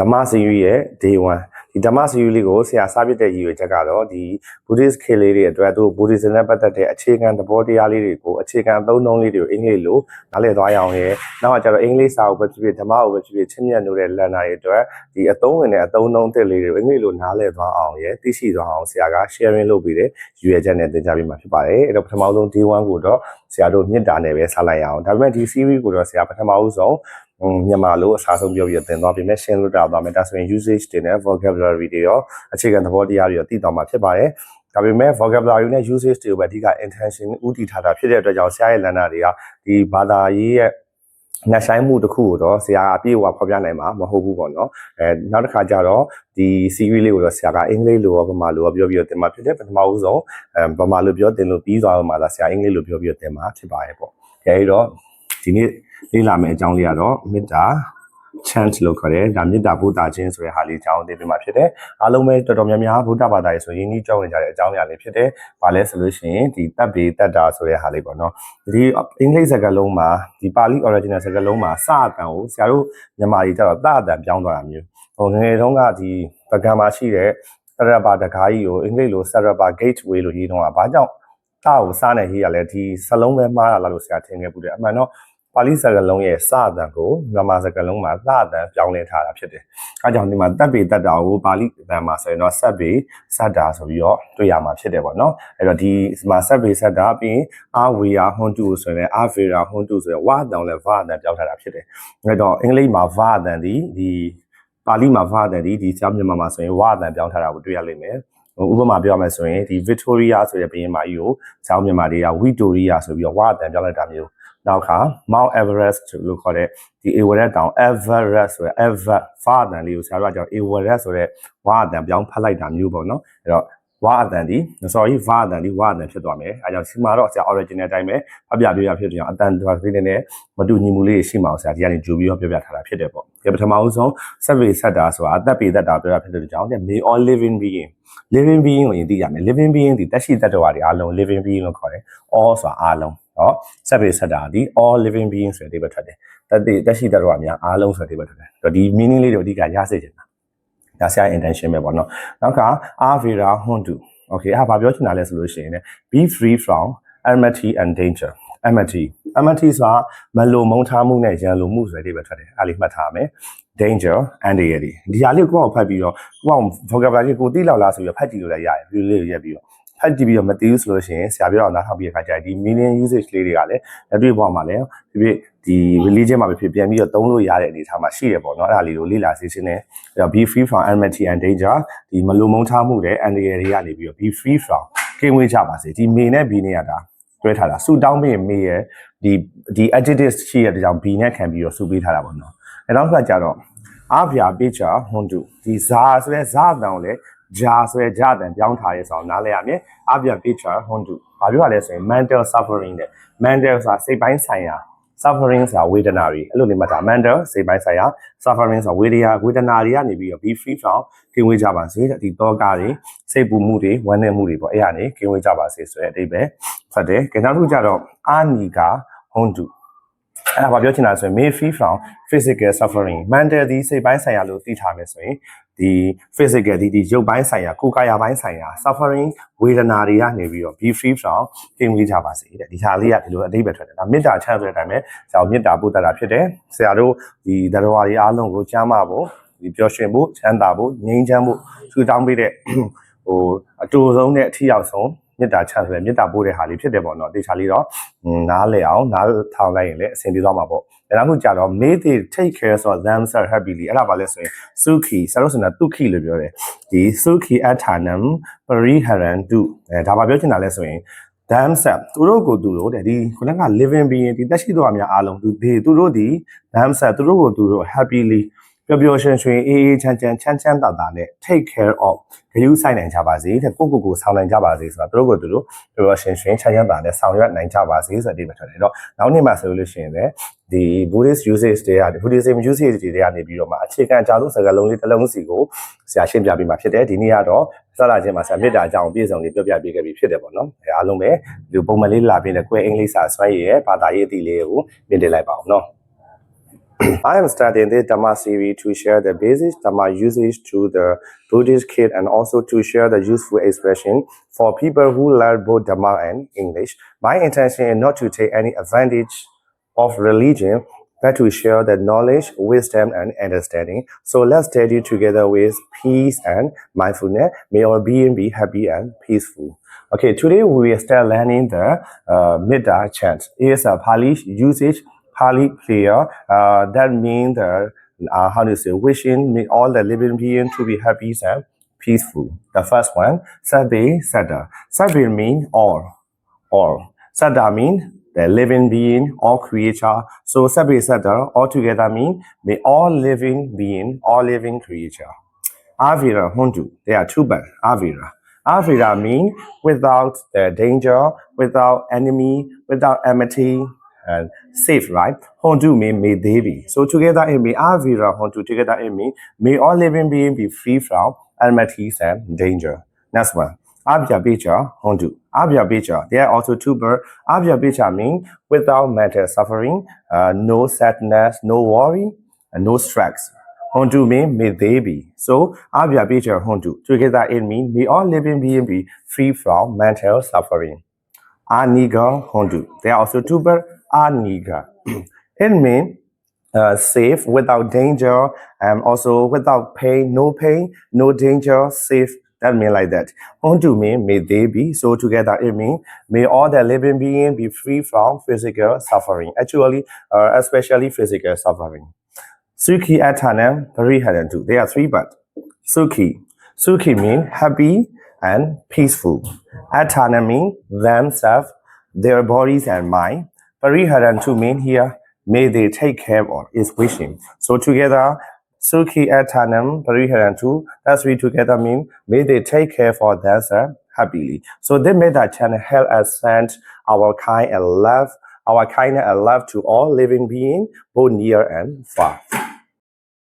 ဓမ္မစယူရဲ့ day 1ဒီဓမ္မစယူလေးကိုဆရာစပြတဲ့ရည်ရွယ်ချက်ကတော့ဒီ Buddhist ခေတ်လေးတွေအတွက်သူ Buddhism နဲ့ပတ်သက်တဲ့အခြေခံသဘောတရားလေးတွေကိုအခြေခံအသုံးအနှုန်းလေးတွေကိုအင်္ဂလိပ်လိုနားလည်သွားရအောင်ရယ်နောက်ကကျတော့အင်္ဂလိပ်စာကိုပဲဖြစ်ဖြစ်ဓမ္မကိုပဲဖြစ်ဖြစ်ချင်းမြတ်လို့တဲ့လန်နာတွေအတွက်ဒီအသုံးဝင်တဲ့အသုံးအနှုန်းသစ်လေးတွေကိုအင်္ဂလိပ်လိုနားလည်သွားအောင်ရယ်သိရှိသွားအောင်ဆရာက sharing လုပ်ပြီးတဲ့ရည်ရွယ်ချက်နဲ့သင်ကြားပေးမှာဖြစ်ပါတယ်အဲ့တော့ပထမဆုံး day 1ကိုတော့ဆရာတို့မြစ်တာနဲ့ပဲဆက်လိုက်ရအောင်ဒါပေမဲ့ဒီ series ကိုတော့ဆရာပထမဆုံးဟို မြန်မာလိုအစားဆုံးပြောပြီးသင်သွားပြီမဲ့ရှင်းလို့တာသွားမယ်ဒါဆိုရင် usage တွေနဲ့ vocabulary တွေရောအခြေခံသဘောတရားတွေရောသိသွားမှာဖြစ်ပါတယ်ဒါပေမဲ့ vocabulary နဲ့ usage တွေကိုပဲအဓိက intention ဥတည်ထားတာဖြစ်တဲ့အတွက်ကြောင့်ဆရာရဲ့လမ်းနာတွေကဒီဘာသာရေးရဲ့နှဆိုင်မှုတစ်ခုကိုတော့ဆရာအပြည့်အဝဖော်ပြနိုင်မှာမဟုတ်ဘူးပေါ့နော်အဲနောက်တစ်ခါကျတော့ဒီ series လေးကိုတော့ဆရာကအင်္ဂလိပ်လိုရောဗမာလိုရောပြောပြီးတော့သင်မှာဖြစ်တယ်ပထမဦးဆုံးအဲဗမာလိုပြောသင်လို့ပြီးသွားတော့မှသာဆရာအင်္ဂလိပ်လိုပြောပြီးတော့သင်မှာဖြစ်ပါတယ်ပေါ့အဲဒီတော့ ဒီနေ့လေ့လာမယ့်အကြောင်းလေးကတော့မေတ္တာ chant လို့ခေါ်တယ်ဒါမေတ္တာဘုဒ္ဓချင်းဆိုတဲ့ဟာလေးအကြောင်းသိပြမှာဖြစ်တယ်အားလုံးပဲတော်တော်များများဗုဒ္ဓဘာသာရေးဆိုရင်ကြီးကြောက်ဝင်ကြတဲ့အကြောင်းအရာလေးဖြစ်တယ်ဘာလဲဆိုလို့ရှိရင်ဒီတပ်ပေတတ်တာဆိုတဲ့ဟာလေးပေါ့နော်ဒီအင်္ဂလိပ်စကားလုံးမှာဒီပါဠိ original စကားလုံးမှာစအတန်ကိုဆရာတို့မြန်မာကြီးကျတော့တအတန်ပြောင်းသွားတာမျိုးဟိုငယ်ငယ်တုန်းကဒီပကံမှာရှိတဲ့စရပါတကားကြီးကိုအင်္ဂလိပ်လိုစရပါ gateway လို့ရေးတော့ဘာကြောင့်တာကိုစားနေရေးရလဲဒီစလုံးပဲမှားတာလားလို့ဆရာထင်ခဲ့ပူတယ်အမှန်တော့ ပါဠိစကားလုံးရဲ့စအတန်ကိုမြန်မာစကားလုံးမှာသအတန်ပြောင်းလဲထားတာဖြစ်တယ်။အဲကြောင့်ဒီမှာတပ်ပေတက်တာကိုပါဠိအတန်မှာဆိုရင်တော့ဆက်ပေဆက်တာဆိုပြီးတော့တွေ့ရမှာဖြစ်တယ်ပေါ့နော်။အဲတော့ဒီမှာဆက်ပေဆက်တာပြီးရင်အာဝေယာဟွန်တူဆိုရင်အာဗေရာဟွန်တူဆိုရင်ဝါအတန်လည်းဗာအတန်ပြောင်းထားတာဖြစ်တယ်။အဲတော့အင်္ဂလိပ်မှာဗာအတန်ဒီဒီပါဠိမှာဗာအတန်ဒီဒီဆောင်းမြန်မာမှာဆိုရင်ဝါအတန်ပြောင်းထားတာကိုတွေ့ရလိမ့်မယ်။ဥပမာပြောရမယ်ဆိုရင်ဒီ Victoria ဆိုတဲ့ဘုရင်မကြီးကိုဆောင်းမြန်မာတွေက Victoria ဆိုပြီးတော့ဝါအတန်ပြောင်းလိုက်တာမျိုး နောက်ခါ Mount Everest လို့ခေါ်တဲ့ဒီ Everest တောင် Everest ဆိုရယ် Ever ဖာတန်လေးကိုဆရာတို့ကကြောင့် Everest ဆိုတဲ့ဝါအတန်ပြောင်းဖတ်လိုက်တာမျိုးပေါ့နော်အဲ့တော့ဝါအတန်ဒီ sorry ဝါအတန်ဒီဝါအတန်ဖြစ်သွားမယ်အဲကြောင့်ဒီမှာတော့ဆရာ original အတိုင်းပဲဖပြပြရဖြစ်တယ်အတန်ဒီကလေးနဲ့မတူညီမှုလေးရှိမှအောင်ဆရာဒီကနေကြိုပြီးတော့ပြောပြထားတာဖြစ်တယ်ပေါ့ဒီပထမဦးဆုံး survey ဆက်တာဆိုတာအသက်ပေသက်တာပြောတာဖြစ်တဲ့ကြောင့် may all living being living being ကိုယင်သိရမယ် living being ဒီတက်ရှိတတ္တဝါတွေအားလုံး living being လို့ခေါ်တယ် all ဆိုတာအားလုံး နော်ဆက်ပေဆက်တာဒီ all living beings ဆိုတဲ့အဓိပ္ပာယ်ထွက်တယ်တက်တိတက်ရှိတတ်တော့များအားလုံးဆိုတဲ့အဓိပ္ပာယ်ထွက်တယ်အဲ့တော့ဒီ meaning လေးတွေအဓိကရစေချင်တာဒါဆရာ intention ပဲပေါ့နော်နောက်က avira hundu okay အဲ့ဘာပြောချင်တာလဲဆိုလို့ရှိရင် be free from enmity and danger enmity enmity ဆိုတာမလိုမုန်းထားမှုနဲ့ရန်လိုမှုဆိုတဲ့အဓိပ္ပာယ်ထွက်တယ်အဲ့လေးမှတ်ထားမယ် danger and the ဒီဟာလေးကိုကိုယ့်ကိုဖတ်ပြီးတော့ကိုယ့် vocabulary ကိုသိလောက်လားဆိုပြီးဖတ်ကြည့်လို့လည်းရတယ် view လေးရက်ပြီးတော့ ဖတ်ကြည့်ပြီးတော့မသိဘူးဆိုလို့ရှိရင်ဆရာပြောအောင်နားထောင်ပြီးတဲ့အခါကျရင်ဒီ meaning usage လေးတွေကလည်းလက်တွေ့ပေါ်မှာလည်းဒီပြဒီ religion မှာပဲဖြစ်ပြန်ပြီးတော့သုံးလို့ရတဲ့အနေအထားမှာရှိတယ်ပေါ့နော်အဲ့ဒါလေးကိုလေ့လာစေခြင်းနဲ့အဲ့တော့ be free from enmity and danger ဒီမလိုမုန်းထားမှုတွေ and the တွေကနေပြီးတော့ be free from ကင်းဝေးကြပါစေဒီ may နဲ့ be နဲ့ရတာတွဲထားတာဆူတောင်းပြီးမေးရဲ့ဒီဒီ adjective ရှိရတဲ့ကြောင့် be နဲ့ခံပြီးတော့ဆူပေးထားတာပေါ့နော်အဲတော့ကကြတော့အာဗျာပိချာဟွန်တုဒီဇာဆိုတဲ့ဇာတန်ကိုလည်း ဂျာဆိုတဲ့ဂျာတန်ပြောင်းထားရဲဆိုအောင်နားလဲရမယ်အာဗျာပိချာဟွန်တုဘာပြောရလဲဆိုရင် mental suffering တဲ့ mental ဆိုတာစိတ်ပိုင်းဆိုင်ရာ suffering ဆိုတာဝေဒနာတွေအဲ့လိုလေးမှတ်တာ mental စိတ်ပိုင်းဆိုင်ရာ suffering ဆိုတာဝေဒနာဝေဒနာတွေကနေပြီးတော့ be free from ကင်းဝေးကြပါစေတဲ့ဒီတောကတွေစိတ်ပူမှုတွေဝမ်းနည်းမှုတွေပေါ့အဲ့ဒါနေကင်းဝေးကြပါစေဆိုတဲ့အဓိပ္ပာယ်ဖတ်တယ်။နောက်တစ်ခုကျတော့အာနီကာဟွန်တု အဲ့ဒါဘာပြောချင်တာဆိုရင် may free from physical suffering mental ဒီစိတ်ပိုင်းဆိုင်ရာလို့သိထားမယ်ဆိုရင်ဒီ physical ဒီဒီရုပ်ပိုင်းဆိုင်ရာကိုယ်ကာယပိုင်းဆိုင်ရာ suffering ဝေဒနာတွေကနေပြီးတော့ be free from ကင်းဝေးကြပါစေတဲ့ဒီဟာလေးကဒီလိုအဓိပ္ပာယ်ထွက်တယ်ဒါမေတ္တာချမ်းဆိုတဲ့အတိုင်းပဲဆရာမေတ္တာပို့တတ်တာဖြစ်တယ်ဆရာတို့ဒီတရားတွေအားလုံးကိုကြားမဖို့ဒီပျော်ရွှင်ဖို့ချမ်းသာဖို့ငြိမ်းချမ်းဖို့ထူတောင်းပေးတဲ့ဟိုအတူဆုံးနဲ့အထီရောက်ဆုံး မေတ္တာချမ်းဆိုတဲ့မေတ္တာပို့တဲ့ဟာလေးဖြစ်တယ်ပေါ့နော်တေချာလေးတော့နားလည်အောင်နားထောင်လိုက်ရင်လည်းအဆင်ပြေသွားမှာပေါ့ဒါနောက်ခုကြတော့ may they take care of themselves happily အဲ့ဒါပါလဲဆိုရင် sukhi ဆရာတို့စင်တာ tukhi လို့ပြောတယ်ဒီ sukhi athanam pariharan tu အဲဒါပါပြောချင်တာလဲဆိုရင် themselves သူတို့ကိုသူတို့တဲ့ဒီခုနက living being ဒီတက်ရှိတော်အများအားလုံးသူဒီသူတို့ဒီ themselves သူတို့ကိုသူတို့ happily ပျော်ပျော်ရွှင်ရွှင်အေးအေးချမ်းချမ်းချမ်းချမ်းသာသာနဲ့ take care of ဂရုစိုက်နိုင်ကြပါစေတဲ့ကိုကိုကိုဆောင်နိုင်ကြပါစေဆိုတာသူတို့ကိုသူတို့ပျော်ပျော်ရွှင်ရွှင်ချမ်းချမ်းသာနဲ့ဆောင်ရွက်နိုင်ကြပါစေဆိုတဲ့အဓိပ္ပာယ်ထွက်တယ်တော့နောက်နေ့မှဆိုလို့ရှိရင်လည်းဒီ Buddhist usage တွေက Buddhism usage တွေကနေပြီးတော့မှအခြေခံအကြဆုံးစကားလုံးလေးတစ်လုံးစီကိုဆရာရှင်းပြပေးမှာဖြစ်တယ်ဒီနေ့ကတော့စလာချင်းမှာဆရာမေတ္တာအကြောင်းပြည့်စုံလေးပြောပြပေးခဲ့ပြီးဖြစ်တယ်ပေါ့နော်အဲအားလုံးပဲဒီပုံမှန်လေးလာပြီးတဲ့ကွဲအင်္ဂလိပ်စာဆွဲရရဲ့ဘာသာရေးအသီးလေးကိုမြင်တင်လိုက်ပါအောင်နော် I am studying the Dhamma series to share the basic Dhamma usage to the Buddhist kid and also to share the useful expression for people who learn both Dhamma and English. My intention is not to take any advantage of religion, but to share the knowledge, wisdom, and understanding. So let's study together with peace and mindfulness. May our being be happy and peaceful. Okay, today we will start learning the uh, Metta chant. It is a Pali usage, Pali prayer. Uh, that means the uh, how to say wishing all the living beings to be happy and peaceful. The first one, Sabbe Sada. Sabbe mean all, all. Sada mean the living being, all creature. So Sabbe Sada all together mean may all living being, all living creature. Avira Hundu, they are two but Avira. Avira mean without the danger, without enemy, without enmity, and safe, right? Hondu mean may they be. So together it mean Avira Hondu, together it mean may all living being be free from enmities and danger. Next one. Abhya Becha Hondu. Abhya Becha. There are also two birds. Abhya Becha mean without mental suffering, uh, no sadness, no worry, and no stress. Hondu mean may they be. So Abhya Becha Hondu. Together it mean may all living beings be free from mental suffering. Aniga Hondu. There are also two birds. Aniga. it means uh, safe without danger and also without pain, no pain, no danger, safe. That mean like that. Hondu me may they be. So together it mean may all the living being be free from physical suffering. Actually, uh, especially physical suffering. Sukhi Atanam Pariharantu. There are three but. Sukhi. Sukhi mean happy and peaceful. Atana mean themselves, their bodies and mind. Pariharantu mean here, may they take care of is wishing. So together, Sukhi Atanam Pariharantu, that's we together mean, may they take care for themselves happily. So they made that channel help us send our kind and love, our kindness and love to all living beings, both near and far.